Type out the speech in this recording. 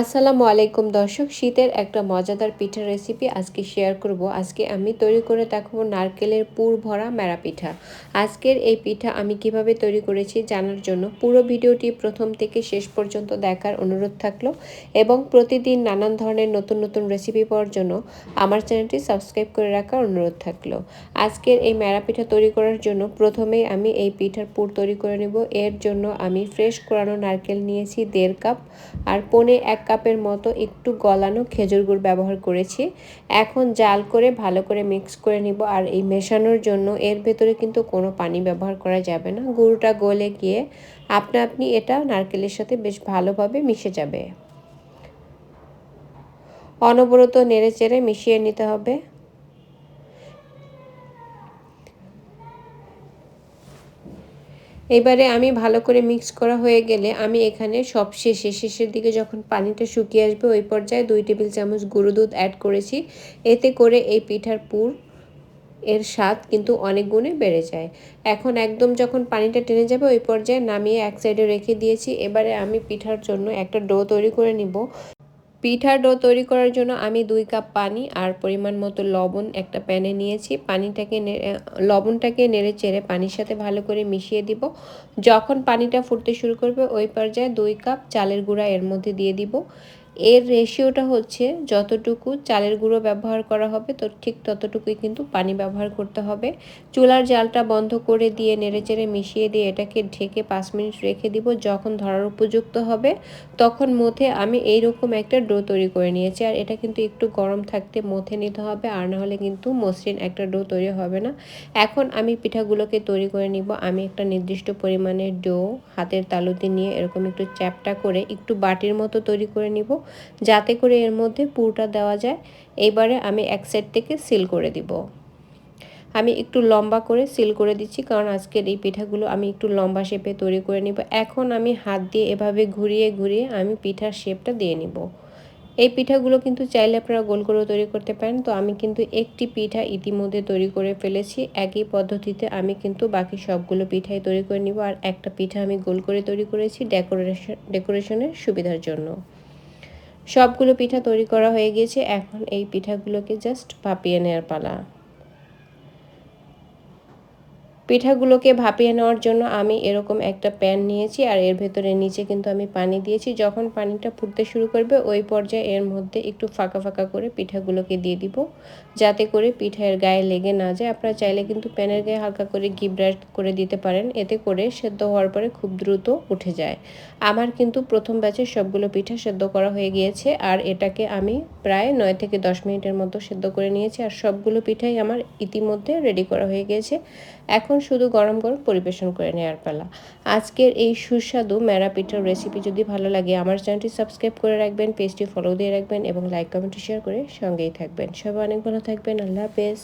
আসসালামু আলাইকুম দর্শক, শীতের একটা মজাদার পিঠার রেসিপি আজকে শেয়ার করব। আজকে আমি তৈরি করে দেখাবো নারকেলের পুর ভরা মেরা পিঠা। আজকের এই পিঠা আমি কীভাবে তৈরি করেছি জানার জন্য পুরো ভিডিওটি প্রথম থেকে শেষ পর্যন্ত দেখার অনুরোধ থাকল এবং প্রতিদিন নানান ধরনের নতুন নতুন রেসিপি পাওয়ার জন্য আমার চ্যানেলটি সাবস্ক্রাইব করে রাখার অনুরোধ থাকল। আজকের এই মেরা পিঠা তৈরি করার জন্য প্রথমেই আমি এই পিঠার পুর তৈরি করে নেব। এর জন্য আমি ফ্রেশ কোরানো নারকেল নিয়েছি দেড় কাপ আর পনে এক কাপের মতো একটু গলানো খেজুর গুড় ব্যবহার করেছি। এখন জাল করে ভালো করে মিক্স করে নিব আর এই মেশানোর জন্য এর ভেতরে কিন্তু কোনো পানি ব্যবহার করা যাবে না। গুড়টা গলে গিয়ে আপনা আপনি এটা নারকেলের সাথে বেশ ভালোভাবে মিশে যাবে। অনবরত নেড়ে চেড়ে মিশিয়ে নিতে হবে। এবারে আমি ভালো করে মিক্স করা হয়ে গেলে আমি এখানে সব শেষে, শেষের দিকে যখন পানিটা শুকিয়ে আসবে ওই পর্যায়ে দুই টেবিল চামচ গুঁড়ো দুধ অ্যাড করেছি। এতে করে এই পিঠার পুর, এর স্বাদ কিন্তু অনেক গুণে বেড়ে যায়। এখন একদম যখন পানিটা টেনে যাবে ওই পর্যায়ে নামিয়ে এক সাইডে রেখে দিয়েছি। এবারে আমি পিঠার জন্য একটা ডো তৈরি করে নিব। পিঠার ডো তৈরি করার জন্য আমি দুই কাপ পানি আর পরিমাণ মতো লবণ একটা প্যানে নিয়েছি। পানিটাকে লবণটাকে নেড়ে চেড়ে পানির সাথে ভালো করে মিশিয়ে দিব। যখন পানিটা ফুটতে শুরু করবে ওই পর্যায়ে দুই কাপ চালের গুঁড়া এর মধ্যে দিয়ে দিব। এর রেশিওটা হচ্ছে যতটুকু চালের গুঁড়ো ব্যবহার করা হবে, তো ঠিক ততটুকুই কিন্তু পানি ব্যবহার করতে হবে। চুলার জালটা বন্ধ করে দিয়ে নেড়েচেড়ে মিশিয়ে দিয়ে এটাকে ঢেকে পাঁচ মিনিট রেখে দিব, যখন ধরার উপযুক্ত হবে, তখন মধ্যে আমি এই রকম একটা ডো তৈরি করে নিয়েছি। আর এটা কিন্তু একটু গরম থাকতে মথে নিতে হবে, আর না হলে কিন্তু মসৃণ একটা ডো তৈরি হবে না। এখন আমি পিঠাগুলোকে তৈরি করে নিব। আমি একটা নির্দিষ্ট পরিমাণের ডো হাতের তালুতে নিয়ে এরকম একটু চ্যাপটা করে একটু বাটির মতো তৈরি করে নিব। যাতে করে এর মধ্যে পুরটা দেওয়া যায়। এইবারে আমি এক সাইড থেকে সিল করে দিব। আমি একটু লম্বা করে সিল করে দিচ্ছি, কারণ আজকের এই পিঠাগুলো আমি একটু লম্বা শেপে তৈরি করে নিব। এখন আমি হাত দিয়ে এভাবে ঘুরিয়ে ঘুরিয়ে আমি পিঠার শেপটা দিয়ে নিব। এই পিঠাগুলো কিন্তু চাইলে আপনারা গোল করেও তৈরি করতে পারেন। তো আমি কিন্তু একটি পিঠা ইতিমধ্যে তৈরি করে ফেলেছি। একই পদ্ধতিতে আমি কিন্তু বাকি সবগুলো পিঠাই তৈরি করে নিব। আর একটা পিঠা আমি গোল করে তৈরি করেছি ডেকোরেশন, ডেকোরেশনের সুবিধার জন্য। সবগুলো পিঠা তৈরি করা হয়ে গেছে এখন এই পিঠাগুলোকে জাস্ট ভাপিয়ে নেওয়ার পালা। পিঠাগুলোকে ভাপিয়ে নেওয়ার জন্য আমি এরকম একটা প্যান নিয়েছি আর এর ভেতরে নিচে কিন্তু আমি পানি দিয়েছি। যখন পানিটা ফুটতে শুরু করবে, ওই পর্যায়ে এর মধ্যে একটু ফাঁকা ফাঁকা করে পিঠাগুলোকে দিয়ে দিব, যাতে করে পিঠার গায়ে লেগে না যায়। আপনারা চাইলে কিন্তু প্যানের গায়ে হালকা করে ঘি করে দিতে পারেন, এতে করে সেদ্ধ হওয়ার পরে খুব দ্রুত উঠে যায়। আমার কিন্তু প্রথম ব্যাচে সবগুলো পিঠা সেদ্ধ করা হয়ে গিয়েছে আর এটাকে আমি প্রায় নয় থেকে দশ মিনিটের মতো সেদ্ধ করে নিয়েছি আর সবগুলো পিঠাই আমার ইতিমধ্যে রেডি করা হয়ে গিয়েছে। এখন শুধু গরম গরম পরিবেশন করে নেওয়ার পালা। আজকের এই সুস্বাদু ম্যারা পিঠার রেসিপি যদি ভালো লাগে, আমার চ্যানেলটি সাবস্ক্রাইব করে রাখবেন পেজটি ফলো দিয়ে রাখবেন এবং লাইক কমেন্ট শেয়ার করে সঙ্গেই থাকবেন। সবাই অনেক ভালো থাকবেন, আল্লাহ হাফেজ।